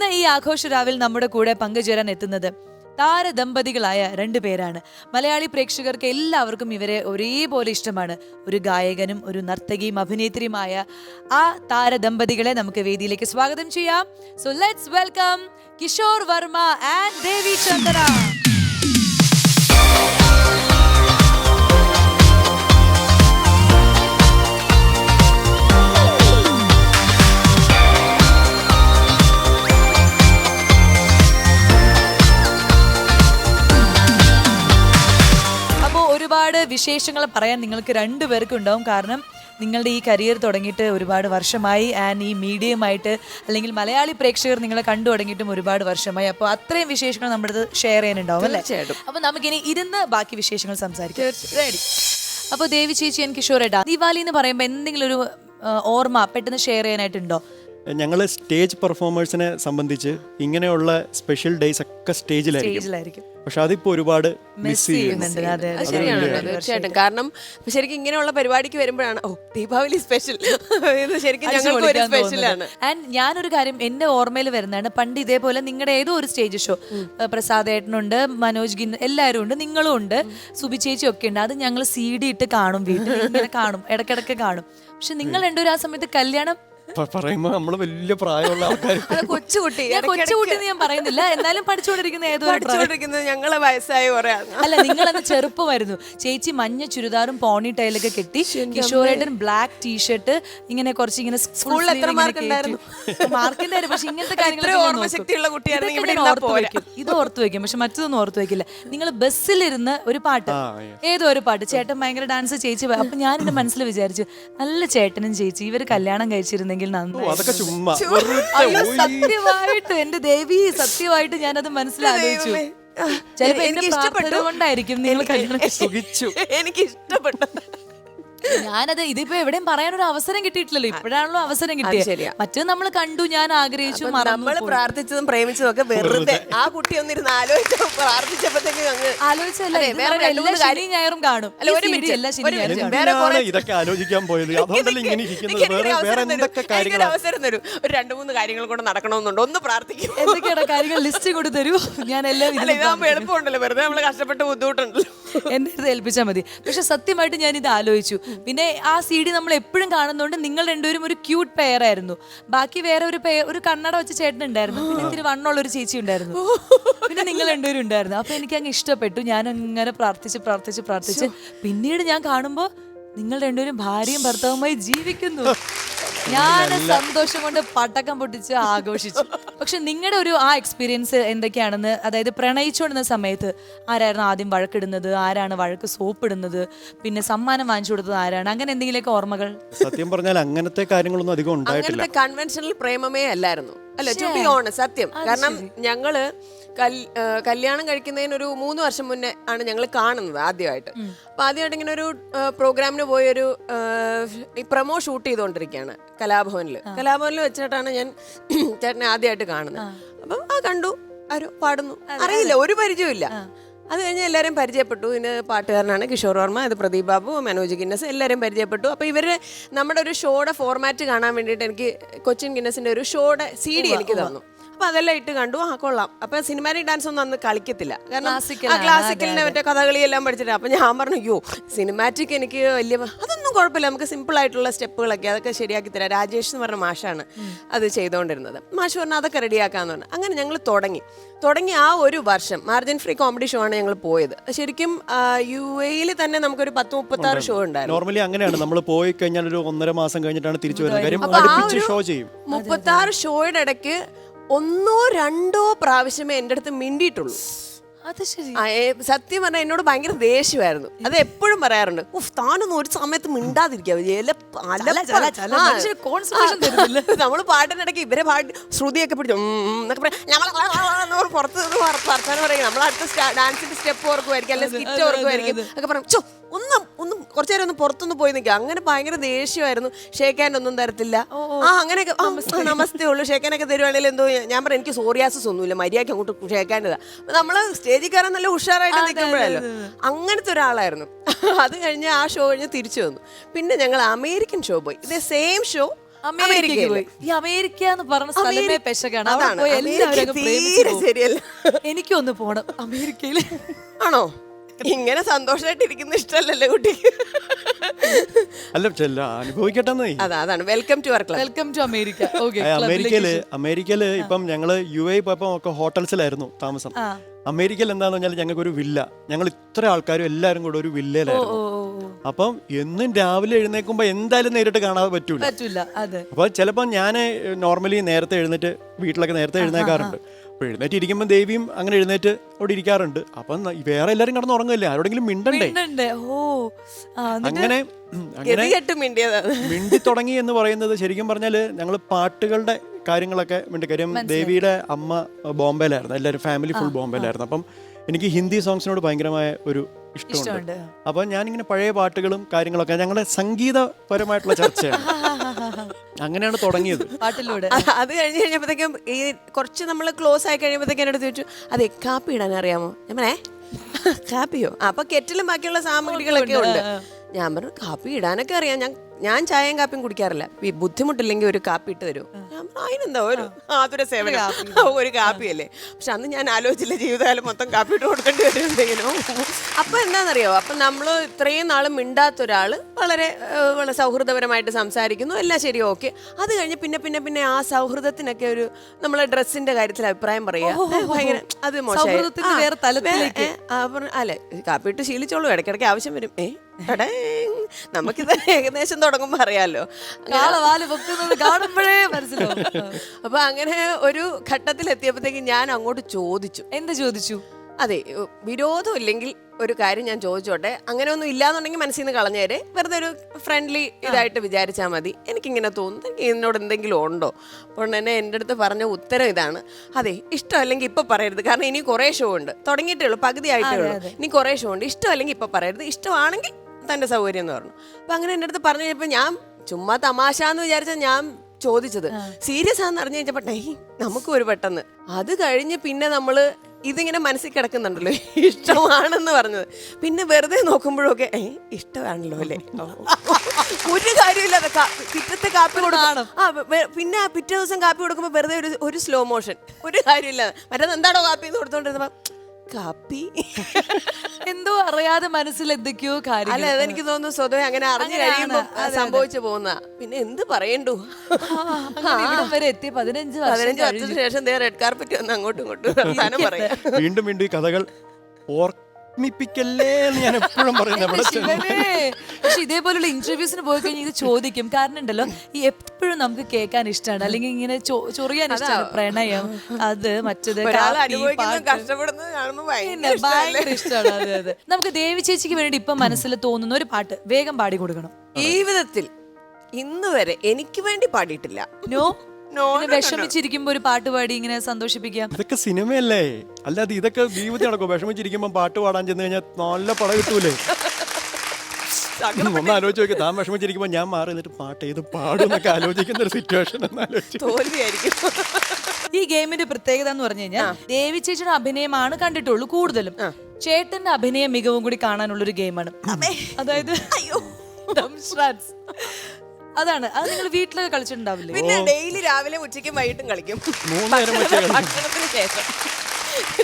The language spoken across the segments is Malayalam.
ഇന്ന് ഈ ആഘോഷരാവിൽ നമ്മുടെ കൂടെ പങ്കുചേരാൻ എത്തുന്നത് താരദമ്പതികളായ രണ്ടു പേരാണ്. മലയാളി പ്രേക്ഷകർക്ക് എല്ലാവർക്കും ഇവരെ ഒരേപോലെ ഇഷ്ടമാണ്. ഒരു ഗായകനും ഒരു നർത്തകിയും അഭിനേത്രിയുമായ ആ താരദമ്പതികളെ നമുക്ക് വേദിയിലേക്ക് സ്വാഗതം ചെയ്യാം. So let's welcome Kishore Varma and Devi Chandra വിശേഷങ്ങൾ പറയാൻ നിങ്ങൾക്ക് രണ്ടു രണ്ടുപേർക്കും ഉണ്ടാവും. കാരണം നിങ്ങളുടെ ഈ കരിയർ തുടങ്ങിയിട്ട് ഒരുപാട് വർഷമായി ആൻഡ് ഈ മീഡിയമായിട്ട് അല്ലെങ്കിൽ മലയാളി പ്രേക്ഷകർ നിങ്ങളെ കണ്ടു തുടങ്ങിയിട്ടും ഒരുപാട് വർഷമായി. അപ്പോൾ അത്രയും വിശേഷങ്ങൾ നമ്മുടെ അടുത്ത് ഷെയർ ചെയ്യാനുണ്ടാവും അല്ലേ. അപ്പോൾ നമുക്കിനി ഇരുന്ന് ബാക്കി വിശേഷങ്ങൾ സംസാരിക്കാം. അപ്പോൾ ദേവി ചേച്ചി എനിക്ക് കിഷോർ ഏട്ടാ ദീപാവലി എന്ന് പറയുമ്പോൾ എന്തെങ്കിലും ഒരു ഓർമ്മ പെട്ടെന്ന് ഷെയർ ചെയ്യാനായിട്ടുണ്ടോ? ഞങ്ങൾ സ്റ്റേജ് പെർഫോമേഴ്സിനെ സംബന്ധിച്ച് ഇങ്ങനെയുള്ള സ്പെഷ്യൽ ഡേയ്സ് ഒക്കെ സ്റ്റേജിലായിരിക്കും. പക്ഷെ അതിപ്പോ ഒരുപാട് മിസ് മിസ് ചെയ്യുന്നു. ചെയ്യുന്നുണ്ട്. ശരിയാണ്. കേട്ടോ, തീർച്ചയായിട്ടും. കാരണം ശരിക്കും ഇങ്ങനെയുള്ള പരിപാടിക്ക് വരുമ്പോഴാണ് ഓ ദീപാവലി സ്പെഷ്യൽ ഇത് ശരിക്കും ഞങ്ങൾക്ക് ഒരു സ്പെഷ്യലാണ് ആൻഡ് ഞാനൊരു കാര്യം എന്റെ ഓർമ്മയിൽ വരുന്നതാണ്. പണ്ട് ഇതേപോലെ നിങ്ങളുടെ ഏതോ ഒരു സ്റ്റേജ് ഷോ പ്രസാദ് ഏട്ടനുണ്ട് മനോജ് ഗിൻ എല്ലാവരും ഉണ്ട് നിങ്ങളും ഉണ്ട് സുബി ചേച്ചി ഒക്കെ ഉണ്ട്. അത് ഞങ്ങൾ സി ഡി ഇട്ട് കാണും വീട്ടിൽ. ഇങ്ങനെ കാണും ഇടക്കിടക്ക് കാണും. പക്ഷെ നിങ്ങൾ രണ്ടുപേരും ആ സമയത്ത് കല്യാണം പ- പറയുമ്പോ നമ്മൾ വലിയ പ്രായമുള്ള ആൾക്കാർ അത് കൊച്ചുകുട്ടി ഞാൻ കൊച്ചുകുട്ടി എന്ന് ഞാൻ പറയുന്നില്ല എന്നാലും പഠിച്ചുകൊണ്ടിരിക്കുന്ന ഏതോ ഒരു പ്രായം. പഠിച്ചുകൊണ്ടിരിക്കുന്നത് ഞങ്ങളെ വയസ്സായ കുറെ അല്ല നിങ്ങളന്ന് ചെറുപ്പമായിരുന്നു ചേച്ചി മഞ്ഞ ചുരിദാറും പോണി ടൈലൊക്കെ കെട്ടി കിഷോറേട്ടൻ ബ്ലാക്ക് ടീഷർട്ട് ഇങ്ങനെ കുറച്ച് ഇങ്ങനെ സ്കൂളിൽ എത്ര മാർക്ക് ഉണ്ടായിരുന്നു? പക്ഷെ ഇങ്ങനത്തെ ഇത്ര കാര്യങ്ങളൊക്കെ ഞാൻ ഓർമ്മശക്തിയുള്ള നോക്കും. കുട്ടിയായിരുന്നെങ്കിൽ ഇതൊക്കെ ഇവിടെ ഞാൻ ഇരുന്നാ ഓർത്ത് പോരാ. വെക്കും. ഇത് ഓർത്ത് വെക്കും പക്ഷെ മറ്റൊന്നും ഓർത്ത് വെക്കില്ല നിങ്ങൾ ബസ്സിലിരുന്ന് ഒരു പാട്ട് ആ, yes. ഏതോ ഒരു പാട്ട് ചേട്ടൻ ഭയങ്കര ഡാൻസ് ചേച്ചി അപ്പൊ ഞാൻ എന്റെ മനസ്സിൽ വിചാരിച്ചു നല്ല ചേട്ടനും ചേച്ചി ഇവർ കല്യാണം കഴിച്ചിരുന്നെങ്കിൽ ഓ, നന്നായി. അതൊക്കെ ചുമ്മാ. അയ്യോ സത്യമായിട്ട് എന്റെ ദേവി സത്യമായിട്ട് ഞാനത് മനസ്സിലാലോചിച്ചു. ചിലപ്പോ എനിക്ക് ഇഷ്ടപ്പെട്ടതുകൊണ്ടായിരിക്കും കൊണ്ടായിരിക്കും നിങ്ങൾ കല്യാണം എനിക്ക് ഇഷ്ടപ്പെട്ടു ഞാനത് ഇതിപ്പോ എവിടെയും പറയാനൊരു അവസരം കിട്ടിയിട്ടില്ലല്ലോ. ഇപ്പോഴാണല്ലോ അവസരം കിട്ടിയത്. മറ്റേ നമ്മൾ കണ്ടു ഞാൻ ആഗ്രഹിച്ചു നമ്മൾ പ്രാർത്ഥിച്ചതും പ്രേമിച്ചതും ഒക്കെ വെറുതെ. ആ കുട്ടി ഒന്നിരുന്ന് ആലോചിച്ചു പ്രാർത്ഥിച്ചപ്പോഴത്തേക്ക് ആലോചിച്ചല്ല നമ്മൾ ഞായറും കാണും. ഇതൊക്കെ ആലോചിക്കാൻ പോയത്? അവസരം തരൂ. ഒരു രണ്ട് മൂന്ന് കാര്യങ്ങൾ കൂടെ നടക്കണമെന്നുണ്ട്. ഒന്ന് പ്രാർത്ഥിക്കും. എന്തൊക്കെയാണ്? കാര്യങ്ങൾ ലിസ്റ്റ് തരൂ. ഞാൻ എല്ലാം. എളുപ്പമുണ്ടല്ലോ. വെറുതെ നമ്മൾ കഷ്ടപ്പെട്ട് ബുദ്ധിമുട്ടുണ്ടല്ലോ. എന്റെ അടുത്ത് ഏൽപ്പിച്ചാൽ മതി. പക്ഷെ സത്യമായിട്ട് ഞാൻ ഇത് ആലോചിച്ചു. പിന്നെ ആ സി ഡി നമ്മൾ എപ്പോഴും കാണുന്നതുകൊണ്ട് നിങ്ങൾ രണ്ടുപേരും ഒരു ക്യൂട്ട് പെയർ ആയിരുന്നു. ബാക്കി വേറെ ഒരു പെയർ ഒരു കണ്ണട വെച്ച ചേട്ടൻ ഉണ്ടായിരുന്നു. പിന്നെ ഇത്തിരി വണ്ണുള്ള ഒരു ചേച്ചി ഉണ്ടായിരുന്നു. പിന്നെ നിങ്ങൾ രണ്ടുപേരും ഉണ്ടായിരുന്നു. അപ്പൊ എനിക്ക് അങ്ങ് ഇഷ്ടപ്പെട്ടു. ഞാൻ അങ്ങനെ പ്രാർത്ഥിച്ച് പ്രാർത്ഥിച്ച്. പ്രാർത്ഥിച്ച് പിന്നീട് ഞാൻ കാണുമ്പോൾ നിങ്ങൾ രണ്ടുപേരും ഭാര്യയും ഭർത്താവുമായി ജീവിക്കുന്നു. ഞാൻ സന്തോഷം കൊണ്ട് പടക്കം പൊട്ടിച്ച് ആഘോഷിച്ചു. പക്ഷെ നിങ്ങളുടെ ഒരു ആ എക്സ്പീരിയൻസ് എന്തൊക്കെയാണെന്ന് അതായത് പ്രണയിച്ചുകൊണ്ടിരുന്ന സമയത്ത് ആരായിരുന്നു ആദ്യം വഴക്കിടുന്നത് ആരാണ് വഴക്ക് സോപ്പിടുന്നത് പിന്നെ സമ്മാനം വാങ്ങിച്ചു കൊടുത്തത് ആരാണ്? അങ്ങനെ എന്തെങ്കിലുമൊക്കെ ഓർമ്മകൾ? സത്യം പറഞ്ഞാൽ അങ്ങനത്തെ കാര്യങ്ങളൊന്നും അധികം ഉണ്ടായിട്ടില്ല. അങ്ങനത്തെ കൺവെൻഷണൽ പ്രേമമേ അല്ലായിരുന്നു. അല്ല ടു ബി സത്യം. കാരണം ഞങ്ങൾ കല്യാണം കഴിക്കുന്നതിന് ഒരു മൂന്ന് വർഷം മുന്നേ ആണ് ഞങ്ങൾ കാണുന്നത് ആദ്യമായിട്ട്. അപ്പൊ ആദ്യമായിട്ട് ഇങ്ങനെ ഒരു പ്രോഗ്രാമിന് പോയൊരു പ്രമോ ഷൂട്ട് ചെയ്തുകൊണ്ടിരിക്കുകയാണ് കലാഭവനിൽ കലാഭവനിൽ വെച്ചിട്ടാണ് ഞാൻ ചേട്ടനെ ആദ്യമായിട്ട് കാണുന്നത്. അപ്പം ആ കണ്ടു ആരോ പാടുന്നു. അറിയില്ല ഒരു പരിചയമില്ല അത് കഴിഞ്ഞ് എല്ലാവരും പരിചയപ്പെട്ടു. ഇതിന് പാട്ടുകാരനാണ് കിഷോർ വർമ്മ ഇത് പ്രദീപ് ബാബു മനോജ് ഗിന്നസ് എല്ലാവരും പരിചയപ്പെട്ടു. അപ്പോൾ ഇവർ നമ്മുടെ ഒരു ഷോയുടെ ഫോർമാറ്റ് കാണാൻ വേണ്ടിയിട്ട് എനിക്ക് കൊച്ചിൻ ഗിന്നസിന്റെ ഒരു ഷോയുടെ സി ഡി എനിക്ക് തന്നു. അപ്പൊ അതെല്ലാം ഇട്ട് കണ്ടു. ആ കൊള്ളാം. അപ്പൊ സിനിമാറ്റിക് ഡാൻസ് ഒന്നും അന്ന് കളിക്കത്തില്ല. കാരണം ആ ക്ലാസിക്കലിനെ ക്ലാസിക്കലിന്റെ മറ്റേ കഥകളി എല്ലാം പഠിച്ചിട്ട്. അപ്പൊ ഞാൻ പറഞ്ഞു അയ്യോ സിനിമാറ്റിക് എനിക്ക് വലിയ അതൊന്നും കുഴപ്പമില്ല. നമുക്ക് സിമ്പിൾ ആയിട്ടുള്ള സ്റ്റെപ്പുകളൊക്കെ അതൊക്കെ ശരിയാക്കി തരാം. രാജേഷ് എന്ന് പറഞ്ഞ മാഷാണ് അത് ചെയ്തുകൊണ്ടിരുന്നത് മാഷ് പറഞ്ഞു അതൊക്കെ റെഡിയാക്കാന്ന് പറഞ്ഞു. അങ്ങനെ ഞങ്ങൾ തുടങ്ങി. തുടങ്ങി ആ ഒരു വർഷം. മാർജിൻ ഫ്രീ കോമഡി ഷോ ആണ് ഞങ്ങൾ പോയത്. ശരിക്കും യു എയിൽ തന്നെ നമുക്കൊരു പത്ത് മുപ്പത്തി ആറ് ഷോ ഉണ്ടായിരുന്നു. നോർമലി അങ്ങനെയാണ്. നമ്മൾ പോയി കഴിഞ്ഞാൽ ഒരു ഒന്നര മാസം കഴിഞ്ഞിട്ടാണ് തിരിച്ചു വരുന്നത്. കാര്യം ഷോ ചെയ്യും. മുപ്പത്തി ആറ് ഷോയുടെ ഇടയ്ക്ക് ഒന്നോ രണ്ടോ പ്രാവശ്യമേ എന്റെ അടുത്ത് മിണ്ടിയിട്ടുള്ളൂ. അത് ശരി. ആ, ഏ, സത്യം പറഞ്ഞാൽ എന്നോട് ഭയങ്കര ദേഷ്യമായിരുന്നു. അത് എപ്പോഴും പറയാറുണ്ട് ഉഫ് താനൊന്നും ഒരു സമയത്ത് മിണ്ടാതിരിക്കാവൂ? ചല, ചല, ചല. മനുഷ്യന് concentration തരുന്നില്ല. നമ്മൾ പാട്ടിനിടയ്ക്ക് ഇവരെ പാട്ട് ശ്രുതിയൊക്കെ പിടിച്ചു ഉം, ഉം എന്നൊക്കെ പറയാം. നമ്മൾ പുറത്ത് നിന്ന് വർ- വർത്താനം പറയും. നമ്മൾ അടുത്ത ഡാൻസിന്റെ സ്റ്റെപ്പ് ഓർക്കുമായിരിക്കും അല്ലെങ്കിൽ സ്കിറ്റ് ഓർക്കുമായിരിക്കും ഒക്കെ പറയും. ചോ ഒന്ന് ഒന്നും കുറച്ചു നേരം ഒന്ന് പുറത്തൊന്ന് പോയി നിൽക്കുക അങ്ങനെ ഭയങ്കര ദേഷ്യമായിരുന്നു. ഷേക്കാൻ ഒന്നും തരത്തില്ല ആ അങ്ങനെയൊക്കെ ആ, നമസ്തേ. ഉള്ളൂ. ഷേക്കാനൊക്കെ തരുവാണെങ്കിൽ എന്തോ ഞാൻ പറയാം എനിക്ക് സോറിയാസസ് ഒന്നുമില്ല. മര്യാദയ്ക്ക് അങ്ങോട്ട് ഷേക്കാന്റെതാ നമ്മൾ സ്റ്റേജിൽ കയറാൻ നല്ല ഉഷാറായിട്ട് നിൽക്കുമ്പോഴല്ലോ. അങ്ങനത്തെ ഒരാളായിരുന്നു. അത് കഴിഞ്ഞ് ആ ഷോ കഴിഞ്ഞ് തിരിച്ചു വന്നു. പിന്നെ ഞങ്ങൾ അമേരിക്കൻ ഷോ പോയി. ഇതേ സെയിം ഷോ പോയി. ഈ അമേരിക്ക എന്ന് പറഞ്ഞ സ്ഥലമേ അമേരി- പെശകാണ്. അവിടെ അതാണ്, പോയി അമേരിക്ക അങ്ങ് പ്രേമിച്ച് തീരെ പോകും. ശരിയല്ല. എനിക്കൊന്ന് പോണം അമേരിക്കയിൽ. ആണോ? ഇങ്ങനെ സന്തോഷമായിട്ടിരിക്കുന്ന ഇരിക്കുന്ന ഇഷ്ടമല്ലല്ലോ കുട്ടിക്ക്. അല്ല ചെല്ല അനുഭവിക്കട്ടെന്നേ. അതാ അതാണ്. Welcome to our club welcome to America okay അമേരിക്കയിൽ അമേരിക്കയിൽ ഇപ്പം ഞങ്ങൾ യു എ പോയപ്പോ ഒക്കെ ഹോട്ടൽസിലായിരുന്നു താമസം. അമേരിക്കയിൽ എന്താന്ന് പറഞ്ഞാൽ ഞങ്ങൾക്ക് ഒരു വില്ല. ഞങ്ങൾ ഇത്ര ആൾക്കാരും എല്ലാരും കൂടെ ഒരു വില്ലയിലായിരുന്നു. അപ്പം എന്നും രാവിലെ എഴുന്നേക്കുമ്പോ എന്തായാലും നേരിട്ട് കാണാതെ പറ്റൂല. അപ്പോൾ ചിലപ്പോൾ ഞാൻ നോർമലി നേരത്തെ എഴുന്നേറ്റ് വീട്ടിലൊക്കെ നേരത്തെ എഴുന്നേക്കാറുണ്ട്. അപ്പോൾ എഴുന്നേറ്റ് ഇരിക്കുമ്പോൾ ദേവിയും അങ്ങനെ എഴുന്നേറ്റ് അവിടെ ഇരിക്കാറുണ്ട്. അപ്പം വേറെ എല്ലാവരും കടന്ന് ഉറങ്ങില്ല ആരോടെങ്കിലും മിണ്ടണ്ടേ? അങ്ങനെ മിണ്ടി തുടങ്ങി എന്ന് പറയുന്നത് ശരിക്കും പറഞ്ഞാൽ ഞങ്ങൾ പാട്ടുകളുടെ കാര്യങ്ങളൊക്കെ മിണ്ടി കാര്യം ദേവിയുടെ അമ്മ ബോംബെയിലായിരുന്നു എല്ലാവരും ഫാമിലി ഫുൾ ബോംബെയിലായിരുന്നു അപ്പം എനിക്ക് ഹിന്ദി സോങ്സിനോട് ഭയങ്കരമായ ഒരു ഇഷ്ടമുണ്ട്. അപ്പോൾ അപ്പം ഞാനിങ്ങനെ പഴയ പാട്ടുകളും കാര്യങ്ങളൊക്കെ ഞങ്ങളുടെ സംഗീതപരമായിട്ടുള്ള ചർച്ചയാണ്. അങ്ങനെയാണ് തുടങ്ങിയത്. പാട്ടിലൂടെ. അത് കഴിഞ്ഞ് കഴിഞ്ഞപ്പോഴത്തേക്കും ഈ കുറച്ച് നമ്മൾ ക്ലോസ് ആയി കഴിയുമ്പോഴത്തേക്കും എന്നോട് ചോദിച്ചു അതെ കാപ്പി ഇടാൻ അറിയാമോ? ഞാൻ കാപ്പിയോ? അപ്പൊ കെറ്റിലും ബാക്കിയുള്ള സാമഗ്രികളൊക്കെ ഉണ്ട്. ഞാൻ പറഞ്ഞു കാപ്പി ഇടാനൊക്കെ അറിയാം. ഞാൻ ഞാൻ ചായയും കാപ്പിയും കുടിക്കാറില്ല. ഈ ബുദ്ധിമുട്ടില്ലെങ്കിൽ ഒരു കാപ്പി ഇട്ട് തരൂ. അതിനെന്താ ഒരു ആതുര സേവനം. ഒരു കാപ്പിയല്ലേ? പക്ഷെ അന്ന് ഞാൻ ആലോചിച്ചില്ല ജീവിതകാലം മൊത്തം കാപ്പി ഇട്ട് കൊടുക്കേണ്ടി വരുന്നുണ്ടെങ്കിലും അപ്പൊ എന്താണെന്നറിയോ അപ്പൊ നമ്മൾ ഇത്രയും നാളും മിണ്ടാത്ത ഒരാൾ വളരെ വളരെ സൗഹൃദപരമായിട്ട് സംസാരിക്കുന്നു. എല്ലാം ശരി ഓക്കെ. അത് കഴിഞ്ഞ് പിന്നെ പിന്നെ പിന്നെ ആ സൗഹൃദത്തിനൊക്കെ ഒരു നമ്മളെ ഡ്രസ്സിന്റെ കാര്യത്തിൽ അഭിപ്രായം പറയാ ഭയങ്കര അത് മോശം അല്ലെ കാപ്പിട്ട് ശീലിച്ചോളൂ. ഇടയ്ക്കിടയ്ക്ക് ആവശ്യം വരും. ഏ നമുക്കിത് ഏകദേശം തുടങ്ങുമ്പോൾ പൊക്കുന്നത് കാണുമ്പോഴേ മനസ്സിലാവും. അപ്പൊ അങ്ങനെ ഒരു ഘട്ടത്തിൽ എത്തിയപ്പോഴത്തേക്ക് ഞാൻ അങ്ങോട്ട് ചോദിച്ചു. എന്ത് ചോദിച്ചു? അതെ വിരോധം ഇല്ലെങ്കിൽ ഒരു കാര്യം ഞാൻ ചോദിച്ചോട്ടെ. അങ്ങനെ ഒന്നും ഇല്ലാന്നുണ്ടെങ്കിൽ മനസ്സിൽ നിന്ന് കളഞ്ഞേരെ. വെറുതെ ഒരു ഫ്രണ്ട്ലി ഇതായിട്ട് വിചാരിച്ചാൽ മതി. എനിക്കിങ്ങനെ തോന്നുന്നു. എനിക്ക് ഇതിനോട് എന്തെങ്കിലും ഉണ്ടോ? അപ്പോൾ തന്നെ എന്റെ അടുത്ത് പറഞ്ഞ ഉത്തരം ഇതാണ്. അതെ ഇഷ്ടമല്ലെങ്കിൽ ഇപ്പം പറയരുത്. കാരണം ഇനി കുറേ ഷോ ഉണ്ട്. തുടങ്ങിയിട്ടേ ഉള്ളൂ പകുതി ആയിട്ടേ ഉള്ളൂ. ഇനി കുറേ ഷോ ഉണ്ട്. ഇഷ്ടമല്ലെങ്കിൽ ഇപ്പം പറയരുത്. ഇഷ്ടമാണെങ്കിൽ തന്റെ സൗകര്യം എന്ന് പറഞ്ഞു. അപ്പം അങ്ങനെ എന്റെ അടുത്ത് പറഞ്ഞു കഴിഞ്ഞപ്പോൾ ഞാൻ ചുമ്മാ തമാശ എന്ന് വിചാരിച്ച ഞാൻ ചോദിച്ചത്. സീരിയസ് ആണെന്ന് അറിഞ്ഞു കഴിഞ്ഞപ്പോ നമുക്ക് നമുക്കും ഒരു പെട്ടെന്ന്. അത് കഴിഞ്ഞ് പിന്നെ നമ്മൾ ഇതിങ്ങനെ മനസ്സിൽ കിടക്കുന്നുണ്ടല്ലോ ഇഷ്ടമാണെന്ന് പറഞ്ഞത്. പിന്നെ വെറുതെ നോക്കുമ്പോഴൊക്കെ ഏ ഇഷ്ടമാണല്ലോ അല്ലേ. ഒരു കാര്യമില്ലാതെ കാ- പിറ്റത്തെ കാപ്പി കൊടുക്കണം ആ പിന്നെ പിറ്റേ ദിവസം കാപ്പി കൊടുക്കുമ്പോൾ വെറുതെ ഒരു ഒരു സ്ലോ മോഷൻ ഒരു കാര്യമില്ലാതെ മറ്റേത് എന്താണോ കാപ്പി എന്ന് കൊടുത്തോണ്ടിരുന്നപ്പോ കാപ്പി. എന്തോ അറിയാതെ മനസ്സിൽ എന്തൊക്കെയോ കാര്യം അല്ല അതെനിക്ക് തോന്നുന്നു സ്വതവേ അങ്ങനെ അറിഞ്ഞു. കഴിയുമ്പോൾ. സംഭവിച്ചു പോകുന്ന. പിന്നെ എന്ത് പറയണ്ടു? വരെ എത്തി പതിനഞ്ച് പതിനഞ്ച് വർഷത്തിന് ശേഷം റെഡ് കാർപ്പറ്റ് വന്ന് അങ്ങോട്ടും ഇങ്ങോട്ടും വീണ്ടും വീണ്ടും ഈ കഥകൾ ഓർമ്മിപ്പിക്കല്ലേ എന്ന് ഞാൻ എപ്പോഴും. പക്ഷെ ഇതേപോലുള്ള ഇന്റർവ്യൂസിന് പോയി കഴിഞ്ഞാൽ ഇത് ചോദിക്കും. കാരണം ഉണ്ടല്ലോ ഈ എപ്പോഴും നമുക്ക് കേൾക്കാൻ ഇഷ്ടമാണ്. അല്ലെങ്കിൽ ഇങ്ങനെ ചൊറിയാൻ ഇഷ്ടമാണ്. പ്രണയം അത് മറ്റത് ഒരാൾ അനുഭവിക്കുന്നത് കഷ്ടപ്പെടുന്നത് കാണുമ്പോൾ പിന്നെ ഭയങ്കര ഇഷ്ടമാണ്. അതെ അതെ. നമുക്ക് ദേവി ചേച്ചിക്ക് വേണ്ടി ഇപ്പൊ മനസ്സിൽ തോന്നുന്ന ഒരു പാട്ട് വേഗം പാടി കൊടുക്കണം. ജീവിതത്തിൽ ഇന്ന് വരെ എനിക്ക് വേണ്ടി പാടിയിട്ടില്ല. നോ? വിഷമിച്ചിരിക്കുമ്പോ ഒരു പാട്ട് പാടി ഇങ്ങനെ സന്തോഷിപ്പിക്കാം ഇതൊക്കെ സിനിമയല്ലേ? അല്ലാതെ ഇതൊക്കെ ജീവിതത്തിൽ നടക്കും വിഷമിച്ചിരിക്കുമ്പോ പാട്ട് പാടാൻ ചെന്ന് കഴിഞ്ഞാൽ നല്ല പടം കിട്ടൂലേ? ഒന്ന് ആലോചിച്ച് നോക്കി. താൻ വിഷമിച്ചിരിക്കുമ്പോ ഞാൻ മാറി നിന്നിട്ട് പാട്ട് ഏത് പാടും എന്നൊക്കെ ആലോചിക്കുന്ന ഒരു സിറ്റുവേഷൻ എന്ന് ആലോചിച്ചു തോൽവിയായിരിക്കും. ഈ ഗെയിമിന്റെ പ്രത്യേകത എന്ന് പറഞ്ഞു കഴിഞ്ഞാൽ ദേവി ചേച്ചിയുടെ അഭിനയമാണ് കണ്ടിട്ടുള്ളൂ കൂടുതലും. ചേട്ടന്റെ അഭിനയ മികവും കൂടി കാണാനുള്ള ഒരു ഗെയിമാണ് അതായത് അയ്യോ. അതാണ്. അത് നിങ്ങൾ വീട്ടിലൊക്കെ കളിച്ചിട്ടുണ്ടാവില്ലേ? പിന്നെ ഡെയിലി രാവിലെ ഉച്ചയ്ക്കും വൈകിട്ടും കളിക്കും. മൂന്ന് നേരം വെച്ച് കളിക്കും. ഭക്ഷണത്തിന് ശേഷം.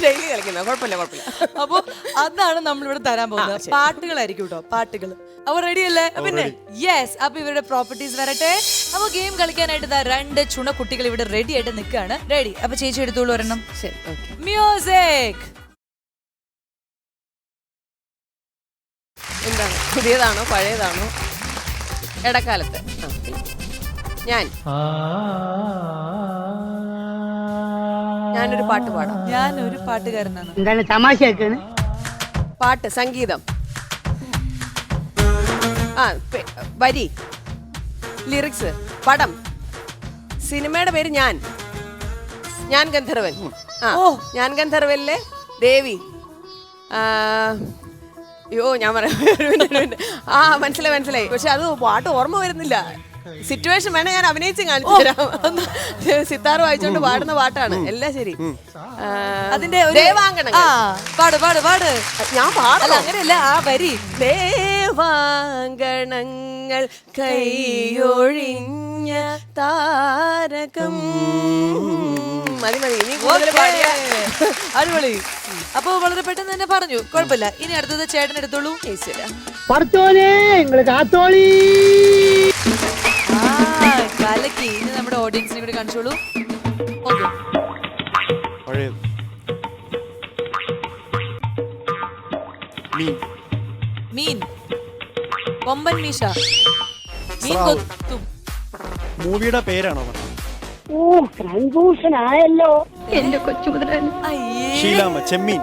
ഡെയിലി കളിക്കുന്ന കുഴപ്പമില്ല കുഴപ്പമില്ല. അപ്പൊ അതാണ് നമ്മളിവിടെ തരാൻ പോകുന്നത്. പാട്ടുകളായിരിക്കും കേട്ടോ പാട്ടുകൾ അപ്പൊ റെഡി അല്ലേ? പിന്നെ യെസ് അപ്പൊ ഇവരുടെ പ്രോപ്പർട്ടീസ് വരട്ടെ. അപ്പൊ ഗെയിം കളിക്കാനായിട്ട് ദാ രണ്ട് ചുണ കുട്ടികൾ ഇവിടെ റെഡി ആയിട്ട് നിൽക്കുകയാണ്. റെഡി അപ്പൊ ചേച്ചി എടുത്തോളൂ ഒരെണ്ണം. ശരി ഓക്കെ മ്യൂസിക് എന്താണ്? പുതിയതാണോ പഴയതാണോ? ഇടക്കാലത്ത്. ഞാൻ. ഞാനൊരു പാട്ട് പാടാം. ഞാൻ ഒരു പാട്ടുകാരനാണ്. എന്താണ് തമാശ പാട്ട് സംഗീതം. ആ പെ- വരി. ലിറിക്സ് പടം. സിനിമയുടെ പേര് ഞാൻ. ഞാൻ ഗന്ധർവൻ. ആ ഞാൻ ഗന്ധർവനിലെ ദേവി. ആ, അയ്യോ ഞാൻ പറയാം. ആ മനസ്സിലായി മനസ്സിലായി. പക്ഷെ അത് പാട്ട് ഓർമ്മ വരുന്നില്ല. സിറ്റുവേഷൻ വേണേ ഞാൻ അഭിനയിച്ച് കാണിച്ചു തരാം. സിത്താർ വായിച്ചോണ്ട് പാടുന്ന പാട്ടാണ്. എല്ലാം ശരി. അതിന്റെ ഒരു ദേവാങ്കണങ്ങൾ. പാട് പാട് പാട്. ഞാൻ പാടല്ല അങ്ങനെയല്ല ആ വരി. ദേവാങ്കണങ്ങൾ കൈയൊഴിഞ്ഞ തെളിഞ്ഞ താരകം. മതി മതി. ഇനി കൂടുതൽ പാടിയാ. അടിപൊളി. അപ്പൊ വളരെ പെട്ടെന്ന് തന്നെ പറഞ്ഞു. കുഴപ്പമില്ല. ഇനി അടുത്തത് ചേട്ടൻ എടുത്തോളൂ. കലക്കി. ഇനി നമ്മുടെ ഓഡിയൻസിനെ കൂടി കാണിച്ചോളൂ. ഓക്കെ. മീൻ. മീൻ. കൊമ്പൻ മീശ. മീൻ. കൊത്തും. മൂവിയുടെ പേരാണോ ഓ കൺഫ്യൂഷൻ ആയല്ലോ എന്റെ ഷീലാമ്മ ചെമ്മീൻ.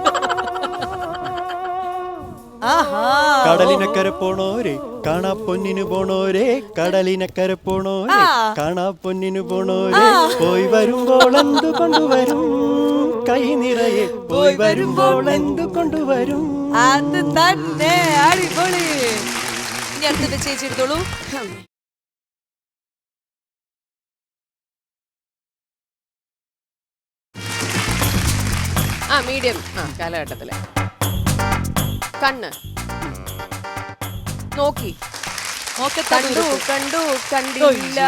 ആഹാ. കടലിനക്കര പോണോരെ കാണാ പൊന്നിന് പോണോരെ കടലിനക്കര പോണോരെ കാണാ പൊന്നിന് പോണോരെ പോയി വരുമ്പോൾ എന്ത് കൊണ്ടുവരും? കൈ നിറയെ പോയി വരുമ്പോൾ എന്ത് കൊണ്ടുവരും? അത് തന്നെ അടിപൊളി. അടുത്തത് ചേച്ചി എടുത്തോളൂ. ആ മീഡിയം ആ കാലഘട്ടത്തിലെ. കണ്ണ്. നോക്കി. കണ്ടു കണ്ടു കണ്ടില്ല.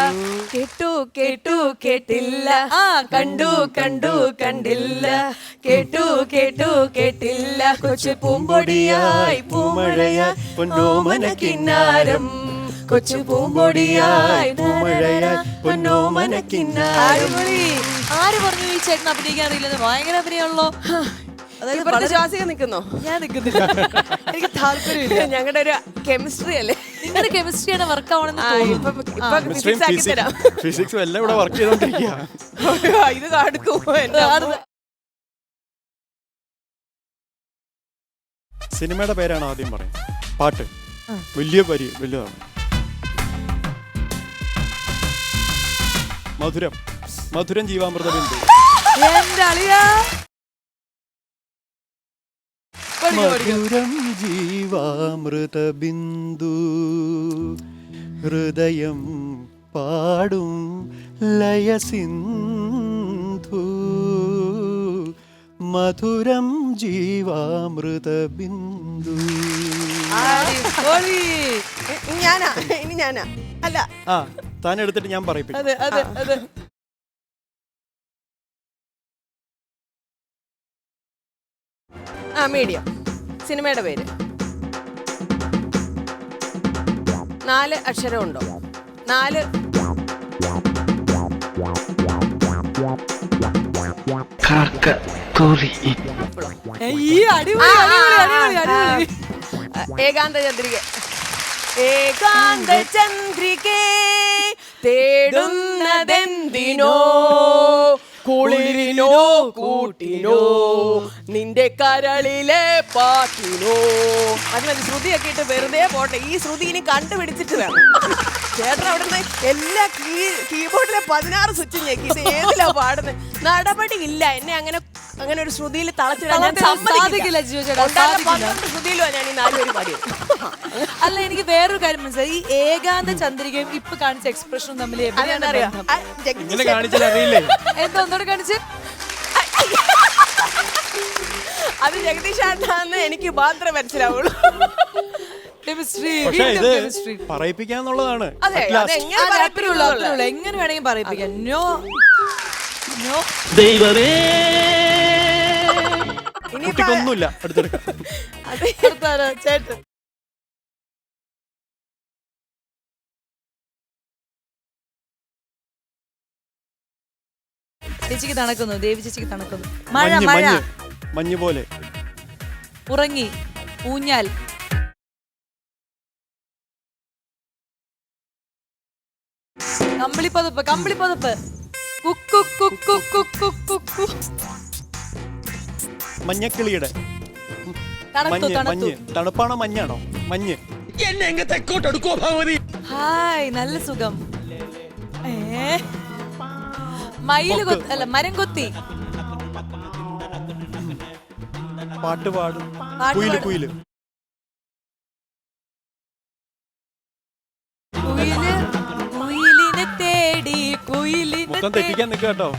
കേട്ടു കേട്ടു കേട്ടില്ല. ആ കണ്ടു കണ്ടു കണ്ടില്ല. കേട്ടു കേട്ടു കേട്ടില്ല. കൊച്ചു പൂമ്പൊടിയായി പൂമഴയ പൊന്നോമന കിന്നാരം. കൊച്ചു പൂമ്പൊടിയായി പൂമഴയ പൊന്നോമന കിന്നാരം. ആര് പറഞ്ഞു ഈ ചേട്ടൻ അഭിനയിക്കാൻ അറിയില്ലെന്ന്? ഭയങ്കര അഭിനയമുള്ളോ അതായത് ശ്വാസിക നിൽക്കുന്നോ. ഞാൻ നിൽക്കുന്നില്ല. എനിക്ക് താല്പര്യമില്ല. ഞങ്ങളുടെ ഒരു കെമിസ്ട്രി അല്ലേ? നിങ്ങളുടെ കെമിസ്ട്രിയാണ് വർക്ക് ആവണമെന്ന് ഫിസിക്സും എല്ലാം ഇവിടെ വർക്ക് ചെയ്തോണ്ടിരിക്കുക ഇത് അമ്മ? സിനിമയുടെ പേരാണ് ആദ്യം പറയുന്നത്? പാട്ട്. വലിയ പരി വലിയതാണ് മധുരം. മധുരം ജീവാമൃത ബിന്ദു എന്റെ അളിയാ. മധുരം ജീവാമൃത ബിന്ദു ഹൃദയം പാടും ലയസിന്ധു. മധുരം ജീവാമൃത ബിന്ദു ഞാനാ ഇനി ഞാനാ. അല്ല. ആ താൻ എടുത്തിട്ട് ഞാൻ പറയിപ്പിക്കും. ആ മീഡിയം സിനിമയുടെ പേര് നാല് അക്ഷരമുണ്ടോ നാല് ഏകാന്ത ചന്ദ്രിക ഏകാന്ത ചന്ദ്രികേ തേടുന്നതെന്തിനോ കുളിരിനോ കൂട്ടിനോ നിന്റെ കരളിലെ പാട്ടിനോ. അത് ശ്രുതിയൊക്കെ ഇട്ട് വെറുതെ പോട്ടെ. ഈ ശ്രുതി ഇനി കണ്ടുപിടിച്ചിട്ട് വേണം. ചേട്ടൻ അവിടുന്ന് എല്ലാ കീ കീബോർഡിലെ പതിനാറ് സ്വിച്ച് ഞെക്കി. ഇത് ഏതിലാ പാടുന്നത് നടപടി ഇല്ല. എന്നെ അങ്ങനെ അങ്ങനെ ഒരു ശ്രുതിയിൽ തളച്ചിടാൻ ഞാൻ തളച്ചിടാൻ സമ്മതിക്കില്ല. സാധിക്കില്ല ജിജോ ചേട്ടാ, ഉണ്ടായിരുന്ന സാധിക്കില്ല. പന്ത്രണ്ട് ശ്രുതിയിലുമാ ഞാൻ ഈ നാലുപേര് പാടിയത്. അല്ല എനിക്ക് വേറൊരു കാര്യം മനസ്സിലായി. ഈ ഏകാന്ത ചന്ദ്രികയും ഇപ്പൊ കാണിച്ച എക്സ്പ്രഷനും തമ്മിൽ എവിടെയാണ് അതെന്തറിയോ ബന്ധം? ആ, ജഗദീഷ് ഇങ്ങനെ കാണിച്ചാൽ അറിയില്ലേ? എന്താ ഒന്നുകൂടെ കാണിച്ച്? അത് ജഗദീഷ് ആട്ടാന്ന് എനിക്ക് മാത്രമേ മനസ്സിലാവുള്ളൂ. പക്ഷെ ഇത് കെമിസ്ട്രി പറയിപ്പിക്കാന്നുള്ളതാണ് അതെ At അതെങ്ങനെ അത്രേ അത്രേ ഉള്ളൂ. എങ്ങനെ വേണമെങ്കിൽ പറയിപ്പിക്കാം. നോ നോ ദൈവമേ. കുട്ടിക്കൊന്നുമില്ല. അടുത്തെടുക്കാം. ചേട്ടൻ. ചേച്ചിക്ക് തണക്കുന്നു. ദേവി ചേച്ചിക്ക് തണക്കുന്നു. മഴ മഞ്ഞ് മഴ. മഞ്ഞ്. മഞ്ഞ് പോലെ. ഉറങ്ങി. ഊഞ്ഞാൽ. കമ്പിളിപ്പതപ്പ് പതുപ്പ് കമ്പിളി പതുപ്പ്. മഞ്ഞക്കിളിയുടെ. തണുത്തു മഞ്ഞ് തണുത്തു. മഞ്ഞ്. തണുപ്പാണോ മഞ്ഞാണോ? മഞ്ഞ്. ഹായ് നല്ല സുഖം. ഏ? മയിൽ കൊത്തി അല്ല മരം കൊത്തി. പാട്ട് പാടും. കുയിൽ കുയിൽ. മൊത്തം തെറ്റിക്കാൻ നിൽക്കുക കേട്ടോ.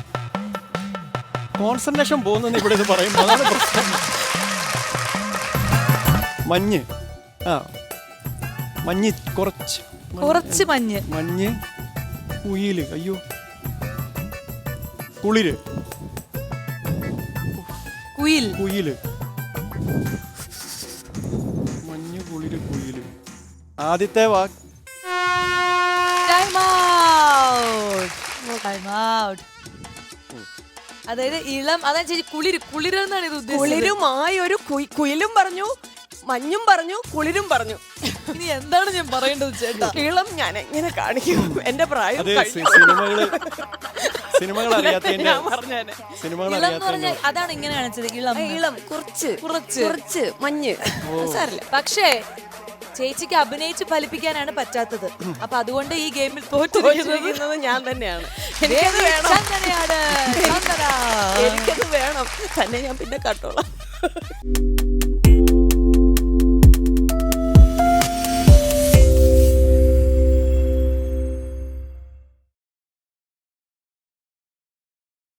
കോൺസെൻട്രേഷൻ പോകുന്നെന്ന് ഇവിടെ ഇത് പറയുമ്പോൾ അതാണ് പ്രശ്നം. മഞ്ഞ്. ആ. മഞ്ഞ് കുറച്ച്. കുറച്ച് മഞ്ഞ്. മഞ്ഞ് കുയിൽ. അയ്യോ. കുളിര്. കുയിൽ. കുയിൽ. മഞ്ഞ് കുളിര് കുയിൽ. ആദ്യത്തെ വാക്ക് ടൈം ഔട്ട് ടൈം ഔട്ട് അതായത് ഇളം അതായത് ചേച്ചി കുളിര് കുളിരെന്നാണ് ഇത് ഉദ്ദേശിച്ചത്. കുളിരുമായ ഒരു കുയി- കുയിലും പറഞ്ഞു മഞ്ഞും പറഞ്ഞു കുളിരും പറഞ്ഞു. ഇനി എന്താണ് ഞാൻ പറയേണ്ടത് ചേട്ടാ? ഇളം ഞാൻ എങ്ങനെ കാണിക്കും? എന്റെ പ്രായം അത് കഴിഞ്ഞു. സിനിമകൾ സിനിമകൾ അറിയാത്തതിന്റെ ഞാൻ പറഞ്ഞേനെ. സിനിമകൾ ഇളം എന്ന് അറിയാത്തതിന്റെ പറഞ്ഞാൽ അതാണ് ഇങ്ങനെ കാണിച്ചത് ഇളം. ഇളം കുറച്ച് കുറച്ച്. കുറച്ച് മഞ്ഞ്. പക്ഷേ ചേച്ചിക്ക് അഭിനയിച്ച് ഫലിപ്പിക്കാനാണ് പറ്റാത്തത്. അപ്പൊ അതുകൊണ്ട് ഈ ഗെയിമിൽ തോറ്റിരിക്കുന്നത് ഞാൻ തന്നെയാണ്. എനിക്കത് വേണം. തന്നെ ഞാൻ പിന്നെ കട്ടോളാം